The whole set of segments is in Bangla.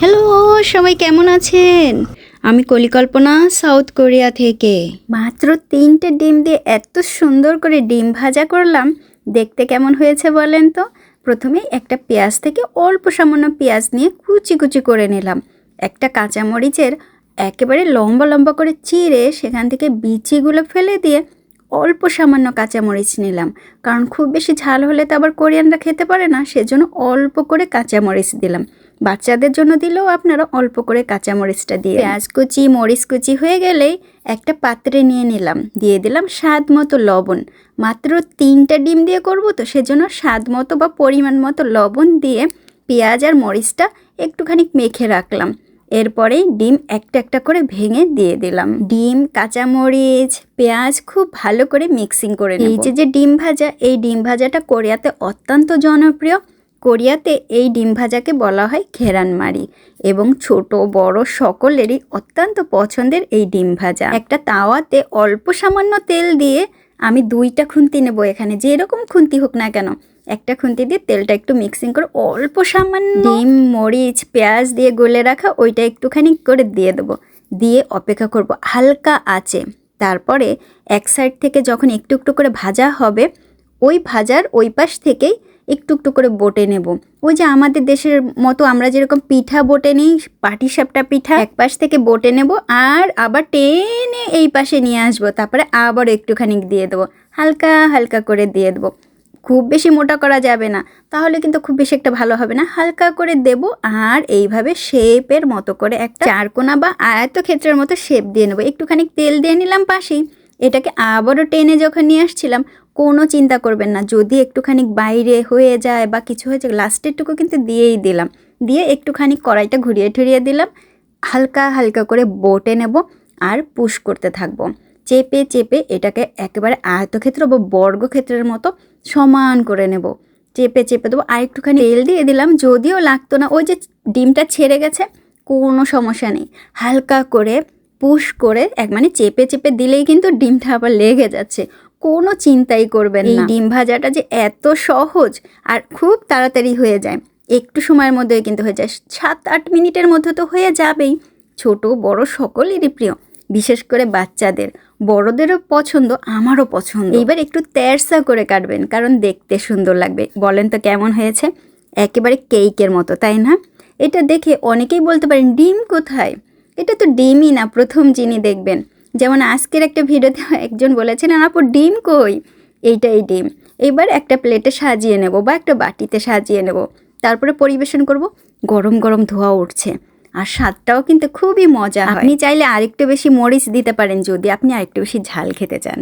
হ্যালো, সবাই কেমন আছেন? আমি কলিকল্পনা, সাউথ কোরিয়া থেকে। মাত্র তিনটে ডিম দিয়ে এত সুন্দর করে ডিম ভাজা করলাম। দেখতে কেমন হয়েছে বলেন তো? প্রথমে একটা পেঁয়াজ থেকে অল্প সামান্য পেঁয়াজ নিয়ে কুচি কুচি করে নিলাম। একটা কাঁচামরিচের একেবারে লম্বা লম্বা করে চিরে সেখান থেকে বিচিগুলো ফেলে দিয়ে অল্প সামান্য কাঁচামরিচ নিলাম। কারণ খুব বেশি ঝাল হলে তো আবার কোরিয়ানরা খেতে পারে না, সেজন্য অল্প করে কাঁচামরিচ দিলাম। বাচ্চাদের জন্য দিলেও আপনারা অল্প করে কাঁচামরিচটা দিয়ে পেঁয়াজ কুচি, মরিচ কুচি হয়ে গেলেই একটা পাত্রে নিয়ে নিলাম। দিয়ে দিলাম স্বাদ মতো লবণ। মাত্র তিনটা ডিম দিয়ে করব তো সেজন্য স্বাদ মতো বা পরিমাণ মতো লবণ দিয়ে পেঁয়াজ আর মরিচটা একটুখানি মেখে রাখলাম। এরপরেই ডিম একটা একটা করে ভেঙে দিয়ে দিলাম। ডিম, কাঁচামরিচ, পেঁয়াজ খুব ভালো করে মিক্সিং করে। এই যে যে ডিম ভাজা, এই ডিম ভাজাটা কোরিয়াতে অত্যন্ত জনপ্রিয়। কোরিয়াতে এই ডিম ভাজাকে বলা হয় ঘেরানমারি এবং ছোট, বড় সকলেরই অত্যন্ত পছন্দের এই ডিম ভাজা। একটা তাওয়াতে অল্প সামান্য তেল দিয়ে আমি দুইটা খুন্তি নেব এখানে, যেরকম খুন্তি হোক না কেন। একটা খুন্তি দিয়ে তেলটা একটু মিক্সিং করে অল্প সামান্য ডিম, মরিচ, পেঁয়াজ দিয়ে গলে রাখা ওইটা একটুখানি করে দিয়ে দেবো। দিয়ে অপেক্ষা করব হালকা আছে তারপরে এক সাইড থেকে যখন একটু একটু করে ভাজা হবে ওই ভাজার ওই পাশ থেকেই একটু একটু করে বটে নেব। ওই যে আমাদের দেশের মতো আমরা যেরকম পিঠা বটে নিই পাটিসাপটা পিঠা, এক পাশ থেকে বটে নেব আর আবার টেনে এই পাশে নিয়ে আসব, তারপরে আবার একটুখানি দিয়ে দেবো, হালকা হালকা করে দিয়ে দেবো। খুব বেশি মোটা করা যাবে না, তাহলে কিন্তু খুব বেশি একটা ভালো হবে না। হালকা করে দেব আর এইভাবে শেপের মতো করে একটা চারকোনা বা আয়তক্ষেত্রের মতো শেপ দিয়ে নেব। একটুখানি তেল দিয়ে নিলাম পাশেই। এটাকে আবারও টেনে যখন নিয়ে আসছিলাম, কোনো চিন্তা করবেন না। যদি একটুখানি বাইরে হয়ে যায় বা কিছু হয়ে যায় লাস্টেরটুকু কিন্তু দিয়েই দিলাম। দিয়ে একটুখানি কড়াইটা ঘুরিয়ে ঠুরিয়ে দিলাম। হালকা হালকা করে বটে নেব আর পুশ করতে থাকব। চেপে চেপে এটাকে একেবারে আয়তক্ষেত্র বা বর্গক্ষেত্রের মতো সমান করে নেব। চেপে চেপে দেবো। আর একটুখানি তেল দিয়ে দিলাম। যদিও লাগতো না, ওই যে ডিমটা ছেড়ে গেছে, কোনো সমস্যা নেই। হালকা করে পুশ করে এক মানে চেপে চেপে দিলেই কিন্তু ডিমটা আবার লেগে যাচ্ছে। কোনো চিন্তাই করবেন না। এই ডিম ভাজাটা যে এত সহজ আর খুব তাড়াতাড়ি হয়ে যায় একটু সময়ের মধ্যে কিন্তু হয়ে যায়। সাত আট মিনিটের মধ্যে তো হয়ে যাবেই। ছোট বড় সকলেরই প্রিয় বিশেষ করে বাচ্চাদের। বড়দেরও পছন্দ আমারও পছন্দ। এইবার একটু তেরসা করে কাটবেন কারণ দেখতে সুন্দর লাগবে। বলেন তো কেমন হয়েছে? একেবারে কেকের মতো তাই না? এটা দেখে অনেকেই বলতে পারেন ডিম কোথায়? এটা তো ডিমই না, প্রথম যিনি দেখবেন। যেমন আজকের একটা ভিডিওতে একজন বলেছিলেন আপু, ডিম কই? এইটাই ডিম। এবার একটা প্লেটে সাজিয়ে নেব বা একটা বাটিতে সাজিয়ে নেব। তারপরে পরিবেশন করব, গরম গরম ধোয়া উঠছে। আর স্বাদটাও কিন্তু খুবই মজা আপনি চাইলে আরেকটু বেশি মরিচ দিতে পারেন, যদি আপনি আরেকটু বেশি ঝাল খেতে চান।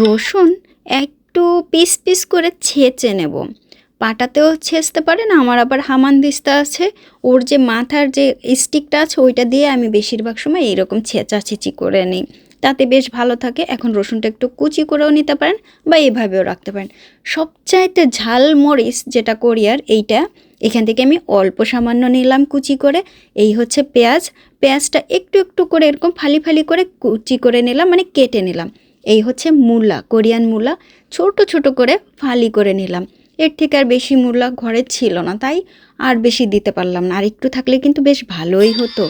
রসুন একটু পিস পিস করে ছেঁচে নেব। পাটাতেও ছেঁচতে পারেন আমার আবার হামানদিস্তা আছে। ওর যে মাথার যে স্টিকটা আছে, ওইটা দিয়ে আমি বেশিরভাগ সময় এইরকম ছেঁচাছেঁচি করে নিই। তাতে বেশ ভালো থাকে, এখন রসুনটা একটু কুচি করেও নিতে পারেন বা এভাবেও রাখতে পারেন। সবচাইতে ঝাল মরিচ যেটা কোরিয়ার এইটা, এখান থেকে আমি অল্প সামান্য নিলাম কুচি করে, এই হচ্ছে পেঁয়াজ। পেঁয়াজটা একটু একটু করে এরকম ফালি ফালি করে কুচি করে নিলাম মানে কেটে নিলাম। এই হচ্ছে মূলা, কোরিয়ান মূলা, ছোট ছোট করে ফালি করে নিলাম। এর থেকে আর বেশি মূলা ঘরে ছিল না, তাই আর বেশি দিতে পারলাম না। আর একটু থাকলে কিন্তু বেশ ভালোই হতো।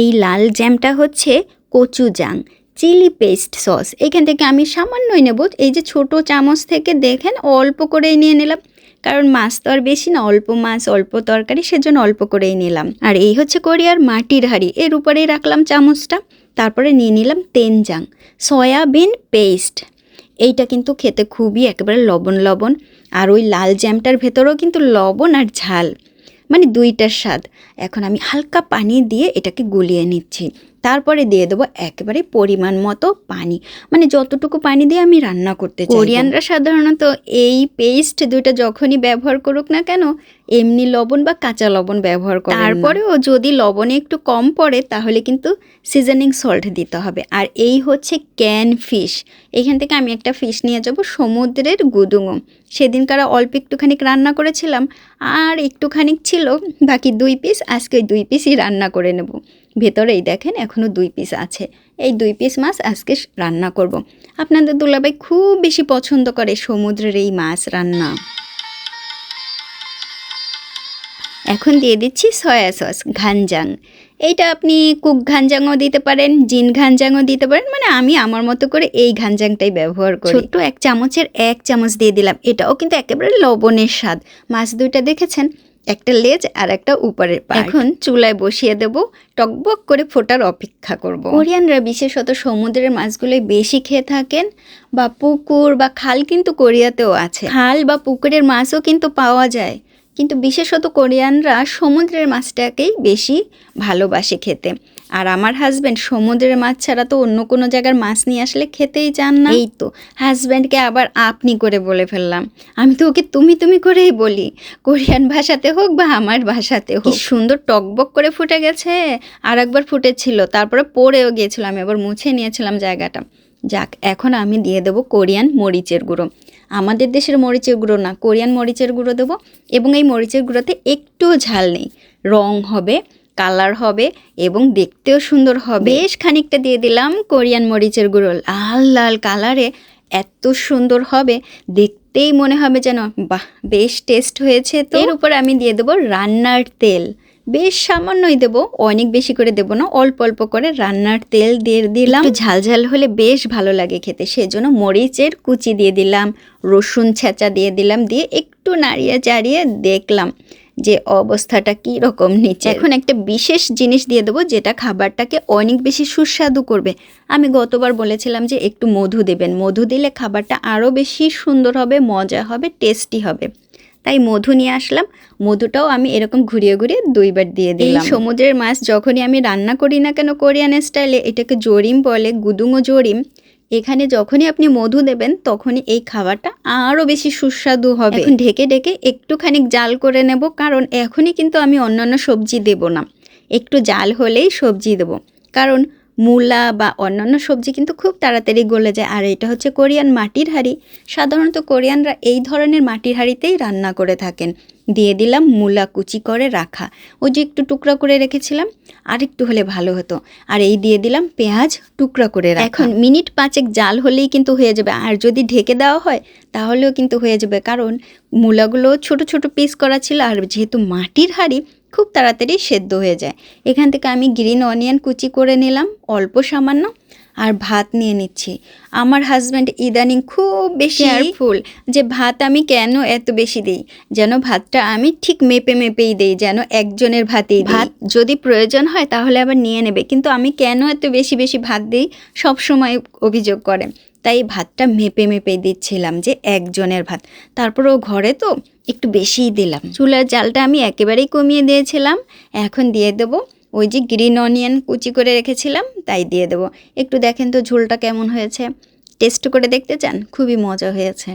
এই লাল জ্যামটা হচ্ছে কচু কচুজাং চিলি পেস্ট সস। এখান থেকে আমি সামান্যই নেব। এই যে ছোট চামচ থেকে দেখেন, অল্প করেই নিয়ে নিলাম। কারণ মাছ তো আর বেশি না, অল্প মাছ, অল্প তরকারি, সেজন্য অল্প করেই নিলাম। আর এই হচ্ছে কোরিয়ার মাটির হাঁড়ি। এর উপরেই রাখলাম চামচটা। তারপরে নিয়ে নিলাম তেনজাং, সয়াবিন পেস্ট। এইটা কিন্তু খেতে খুবই একেবারে লবণ লবণ, আর ওই লাল জ্যামটার ভেতরেও কিন্তু লবণ আর ঝাল। মানে দুইটার স্বাদ। এখন আমি হালকা পানি দিয়ে এটাকে গুলিয়ে নিচ্ছি। তারপরে দিয়ে দেবো একেবারে পরিমাণ মতো পানি। মানে যতটুকু পানি দিয়ে আমি রান্না করতে চাই কোরিয়ানরা সাধারণত এই পেস্ট দুইটা যখনই ব্যবহার করুক না কেন এমনি লবণ বা কাঁচা লবণ ব্যবহার করে তারপরেও যদি লবণে একটু কম পড়ে, তাহলে কিন্তু সিজনিং সল্ট দিতে হবে। আর এই হচ্ছে ক্যান ফিশ এখান থেকে আমি একটা ফিশ নিয়ে যাব, সমুদ্রের গুদুঙো সেদিনকার অল্প একটুখানি রান্না করেছিলাম, আর একটুখানি ছিল, বাকি দুই পিস আজকে দুই পিসই রান্না করে নেব। ভেতরেই দেখেন এখনও দুই পিস আছে। এই দুই পিস মাছ আজকে রান্না করব। আপনাদের দুলাভাই খুব বেশি পছন্দ করে সমুদ্রের এই মাছ রান্না। এখন দিয়ে দিচ্ছি সয়া সস ঘানজাং এইটা আপনি কুক ঘানজাংও দিতে পারেন জিন ঘানজাংও দিতে পারেন মানে আমি আমার মতো করে এই ঘানজাংটাই ব্যবহার করি। ছোট্ট এক চামচের এক চামচ দিয়ে দিলাম। এটাও কিন্তু একেবারে লবণের স্বাদ। মাছ দুইটা দেখেছেন? একটা লেজ আর একটা উপরের পা এখন চুলায় বসিয়ে দেব টকবক করে ফোটার অপেক্ষা করব। কোরিয়ানরা বিশেষত সমুদ্রের মাছগুলোই বেশি খেয়ে থাকেন বা পুকুর বা খাল কিন্তু কোরিয়াতেও আছে। খাল বা পুকুরের মাছও কিন্তু পাওয়া যায়। কিন্তু বিশেষত কোরিয়ানরা সমুদ্রের মাছটাকেই বেশি ভালোবাসে খেতে। আর আমার হাজব্যান্ড সমুদ্রের মাছ ছাড়া তো অন্য কোনো জায়গার মাছ নিয়ে আসলে খেতেই চান না। এই তো। হাজব্যান্ডকে আবার আপনি করে বলে ফেললাম। আমি তো ওকে তুমি তুমি করেই বলি। কোরিয়ান ভাষাতে হোক বা আমার ভাষাতে হোক। সুন্দর টকবক করে ফুটে গেছে। আর একবার ফুটেছিল তারপরে পড়েও গিয়েছিল। আমি আবার মুছে নিয়েছিলাম জায়গাটা। যাক, এখন আমি দিয়ে দেবো কোরিয়ান মরিচের গুঁড়ো। আমাদের দেশের মরিচের গুঁড়ো না, কোরিয়ান মরিচের গুঁড়ো দেবো এবং এই মরিচের গুঁড়োতে একটুও ঝাল নেই। রং হবে, কালার হবে এবং দেখতেও সুন্দর হবে। বেশ খানিকটা দিয়ে দিলাম কোরিয়ান মরিচের গুঁড়ো। লাল লাল কালারে এত সুন্দর হবে, দেখতেই মনে হবে যেন, বাহ, বেশ টেস্ট হয়েছে তো। এর উপর আমি দিয়ে দেবো রান্নার তেল। বেশ সামান্যই দেব অনেক বেশি করে দেব না অল্প অল্প করে রান্নার তেল দিয়ে দিলাম। একটু ঝাল ঝাল হলে বেশ ভালো লাগে খেতে সেজন্য মরিচের কুচি দিয়ে দিলাম রসুন ছেঁচা দিয়ে দিলাম দিয়ে একটু নাড়িয়ে চাড়িয়ে দেখলাম যে অবস্থাটা কি রকম নিচে। এখন একটা বিশেষ জিনিস দিয়ে দেবো যেটা খাবারটাকে অনেক বেশি সুস্বাদু করবে। আমি গতবার বলেছিলাম যে একটু মধু দেবেন মধু দিলে খাবারটা আরও বেশি সুন্দর হবে মজা হবে টেস্টি হবে। তাই মধু নিয়ে আসলাম। মধুটাও আমি এরকম ঘুরিয়ে ঘুরিয়ে দুইবার দিয়ে দিলাম। এই সমুদ্রের মাছ যখনই আমি রান্না করি না কেন কোরিয়ান স্টাইলে এটাকে জরিম বলে গুদুঙো জরিম এখানে যখনই আপনি মধু দেবেন তখনই এই খাবারটা আরও বেশি সুস্বাদু হবে। এখন ঢেকে ঢেকে একটুখানি জাল করে নেব কারণ এখনই কিন্তু আমি অন্যান্য সবজি দেব না। একটু জাল হলেই সবজি দেব। কারণ মূলা বা অন্যান্য সবজি কিন্তু খুব তাড়াতাড়ি গলে যায়। আর এটা হচ্ছে কোরিয়ান মাটির হাঁড়ি। সাধারণত কোরিয়ানরা এই ধরনের মাটির হাঁড়িতেই রান্না করে থাকেন। দিয়ে দিলাম মূলা কুচি করে রাখা। ওই যে একটু টুকরা করে রেখেছিলাম আর একটু হলে ভালো হতো। আর এই দিয়ে দিলাম পেঁয়াজ টুকরা করে রাখা। এখন মিনিট পাঁচেক জাল হলেই কিন্তু হয়ে যাবে। আর যদি ঢেকে দেওয়া হয়, তাহলেও কিন্তু হয়ে যাবে। কারণ মূলাগুলো ছোট ছোট পিস করা ছিল। আর যেহেতু মাটির হাঁড়ি খুব তাড়াতাড়ি সেদ্ধ হয়ে যায়। এখান থেকে আমি গ্রিন অনিয়ন কুচি করে নিলাম অল্প সামান্য আর ভাত নিয়ে নিচ্ছি। আমার হাজব্যান্ড ইদানিং খুব বেশি কেয়ারফুল যে ভাত আমি কেন এত বেশি দিই? যেন ভাতটা আমি ঠিক মেপে মেপেই দিই যেন একজনের ভাতেই ভাত যদি প্রয়োজন হয় তাহলে আবার নিয়ে নেবে কিন্তু আমি কেন এত বেশি বেশি ভাত দিই? সব সময় অভিযোগ করে। তাই ভাতটা মেপে মেপে দিচ্ছিলাম যে একজনের ভাত। তারপরেও ঘরে তো একটু বেশিই দিলাম। চুলার জালটা আমি একেবারেই কমিয়ে দিয়েছিলাম। এখন দিয়ে দেবো ওই যে গ্রিন অনিয়ন কুচি করে রেখেছিলাম, তাই দিয়ে দেবো। একটু দেখেন তো ঝোলটা কেমন হয়েছে। টেস্ট করে দেখতে চান, খুবই মজা হয়েছে।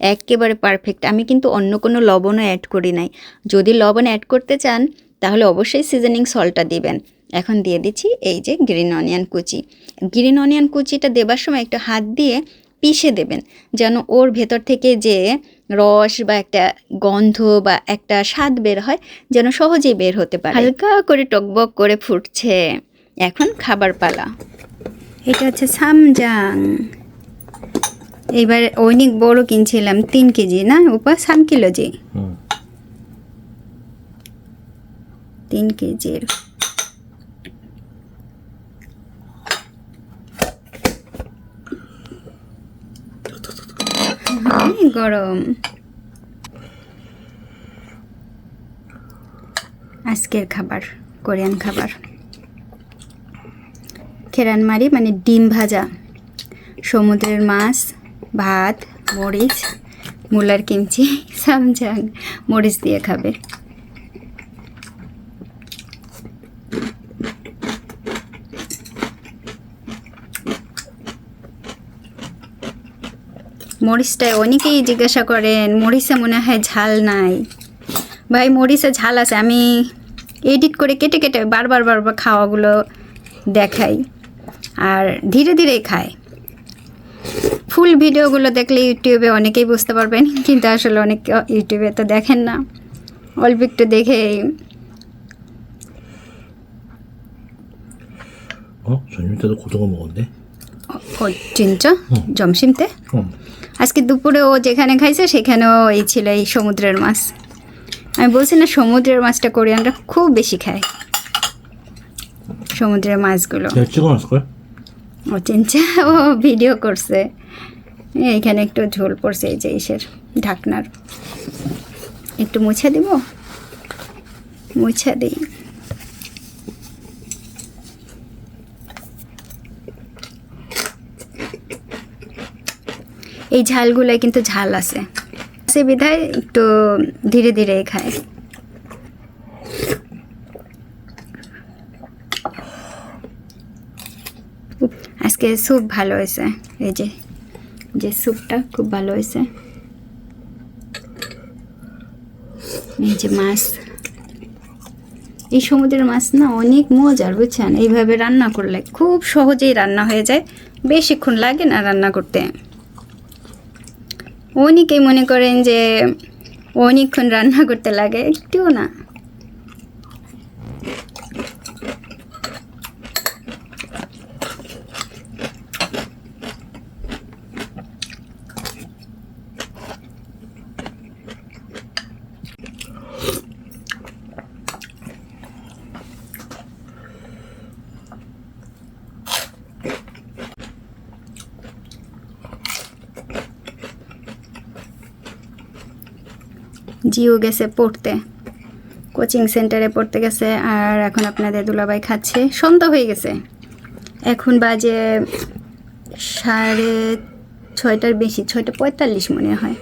একেবারে পারফেক্ট। আমি কিন্তু অন্য কোনো লবণও অ্যাড করি নাই। যদি লবণ অ্যাড করতে চান, তাহলে অবশ্যই সিজনিং সল্টটা দিবেন। এখন দিয়ে দিচ্ছি এই যে গ্রিন অনিয়ন কুচি। গ্রিন অনিয়ন কুচিটা দেবার সময় একটু হাত দিয়ে পিষে দেবেন যেন ওর ভেতর থেকে যে রস বা একটা গন্ধ বা একটা স্বাদ বের হয় যেন সহজেই বের হতে পারে। হালকা করে টকবক করে ফুটছে। এখন খাবার পালা। এটা হচ্ছে সামজাং। এবার অনেক বড় কিনছিলাম তিন কেজি না উপর সাম কিলো যে। তিন কেজির অনেক গরম। আজকের খাবার, কোরিয়ান খাবার। খেরানমারি মানে ডিম ভাজা। সমুদ্রের মাছ, ভাত, মরিচ, মুলার কিমচি, সামজাং, মরিচ দিয়ে খাবে। মরিচটায় অনেকেই জিজ্ঞাসা করেন মরিচে মনে হয় ঝাল নাই ভাই মরিচে ঝাল আছে আমি এডিট করে কেটে কেটে বারবার বারবার খাওয়াগুলো দেখাই আর ধীরে ধীরেই খায় ফুল ভিডিওগুলো দেখলে ইউটিউবে অনেকেই বুঝতে পারবেন কিন্তু আসলে অনেক ইউটিউবে তো দেখেন না অল্প একটু দেখে 어? 저녁 때도 고등어 먹었는 পর্যন্ত জমসিমতে। আজকে দুপুরে ও যেখানে খাইছে সেখানেও এই ছিল এই সমুদ্রের মাছ। আমি বলছি না সমুদ্রের মাছটা কোরিয়ানরা খুব বেশি খায়। সমুদ্রের মাছগুলো। ও চিনচা ও ভিডিও করছে। এইখানে একটু ঝোল পড়ছে এই যে ইসের ঢাকনার। একটু মুছে দিব? মুছে দিই। এই ঝালগুলোয় কিন্তু ঝাল আছে। সে বিধায় একটু ধীরে ধীরে খায়। আজকে স্যুপ ভালো হয়েছে। এই যে যে স্যুপটা খুব ভালো হয়েছে। এই যে মাছ। এই সমুদ্রের মাছ না অনেক মজার, বুঝছেন? এইভাবে রান্না করলে খুব সহজেই রান্না হয়ে যায়। বেশিক্ষণ লাগে না রান্না করতে। অনেকেই মনে করেন যে অনেকক্ষণ রান্না করতে লাগে একটুও না। জিও গেছে পড়তে। কোচিং সেন্টারে পড়তে গেছে আর এখন আপনাদের দুলাভাই খাচ্ছে। সন্ধ্যা হয়ে গেছে। এখন বাজে সাড়ে ছয়টার বেশি, ছয়টা পঁয়তাল্লিশ মনে হয়।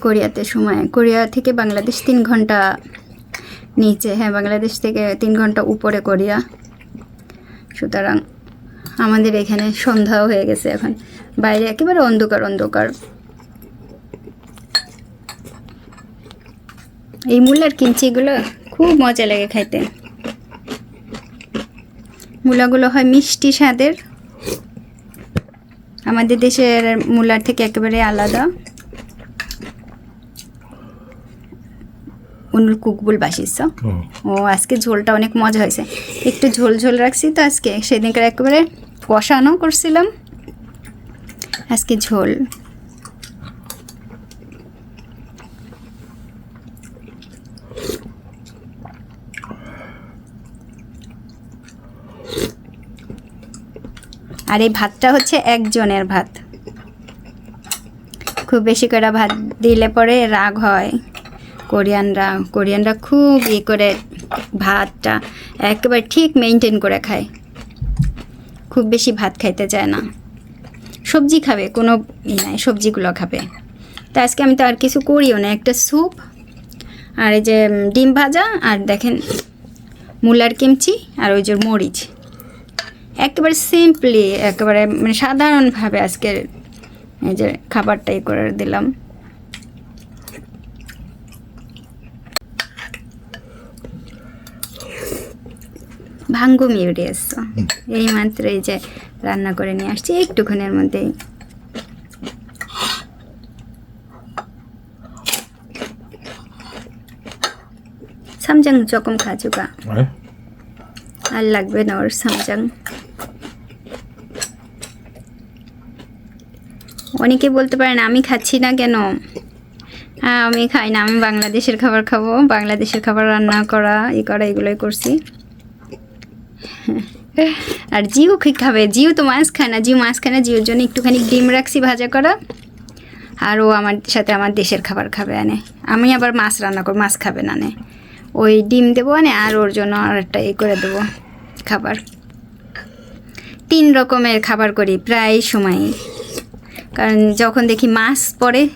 কোরিয়াতে সময়। কোরিয়া থেকে বাংলাদেশ তিন ঘণ্টা নিচে। হ্যাঁ বাংলাদেশ থেকে তিন ঘণ্টা উপরে কোরিয়া। সুতরাং আমাদের এখানে সন্ধ্যাও হয়ে গেছে এখন। বাইরে একেবারে অন্ধকার অন্ধকার। এই মূলার কিমচিগুলো খুব মজা লাগে খাইতে। মূলাগুলো হয় মিষ্টি স্বাদের। আমাদের দেশের মূলার থেকে একেবারে আলাদা। উনুল কুকবুল বাসিস। ও। আজকে ঝোলটা অনেক মজা হয়েছে। একটু ঝোল ঝোল রাখছি তো আজকে। সেদিনকার একেবারে কষানো করছিলাম। আজকে ঝোল। আর এই ভাতটা হচ্ছে একজনের ভাত। খুব বেশি করে ভাত দিলে পরে রাগ হয়। কোরিয়ানরা কোরিয়ানরা খুব ই করে ভাতটা একেবারে ঠিক মেনটেন করে খায়। খুব বেশি ভাত খাইতে চায় না। সবজি খাবে, কোনো ই নাই, সবজিগুলো খাবে। তা আজকে আমি তো আর কিছু করিও না, একটা স্যুপ আর এই যে ডিম ভাজা আর দেখেন মূলার কিমচি আর ওই যে মরিচ। একেবারে সিম্পলি একেবারে মানে সাধারণভাবে আজকের এই যে খাবারটাই করে দিলাম। ভাঙ্গু মিউড়ে এসছো এই মাত্র এই যে রান্না করে নিয়ে আসছি একটুক্ষণের মধ্যেই। সামজাং চকম খাচুকা 왜? আর লাগবে না ওর সামজাং। অনেকে বলতে পারেন, আমি খাচ্ছি না কেন? হ্যাঁ আমি খাই না, আমি বাংলাদেশের খাবার খাব, বাংলাদেশের খাবার রান্না করা, ই করা, এগুলোই করছি। আর জিও কি খাবে? জিও তো মাছ খায় না, জিও মাছ খায় না, জিওর জন্য একটুখানি ডিম রাখছি ভাজা করা। আর ও আমার সাথে আমার দেশের খাবার খাবে, আনে। আমি আবার মাছ রান্না করব মাছ খাবে না নে ওই ডিম দেবো, আনে, আর ওর জন্য আর একটা ই করে দেবো খাবার। তিন রকমের খাবার করি, প্রায় সময়। কারণ যখন দেখি মাস্ক পরে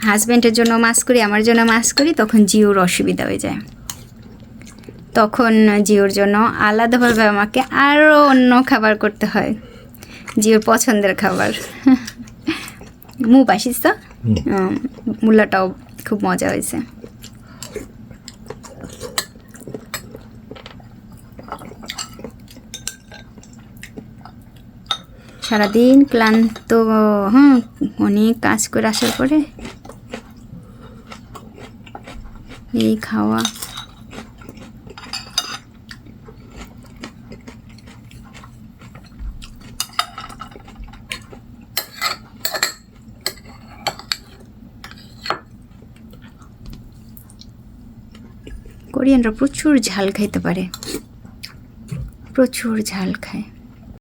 হাজব্যান্ডের জন্য মাস্ক করি আমার জন্য মাস্ক করি তখন জিওর অসুবিধা হয়ে যায়। তখন জিওর জন্য আলাদাভাবে আমাকে আরও অন্য খাবার করতে হয়। জিওর পছন্দের খাবার। মুভ আসিস তো। মূলাটাও খুব মজা হয়েছে। সারাদিন ক্লান্ত, হুম, অনেক কাজ করে আসার পরে এই খাওয়া। কোরিয়ানরা প্রচুর ঝাল খাইতে পারে। প্রচুর ঝাল খায়।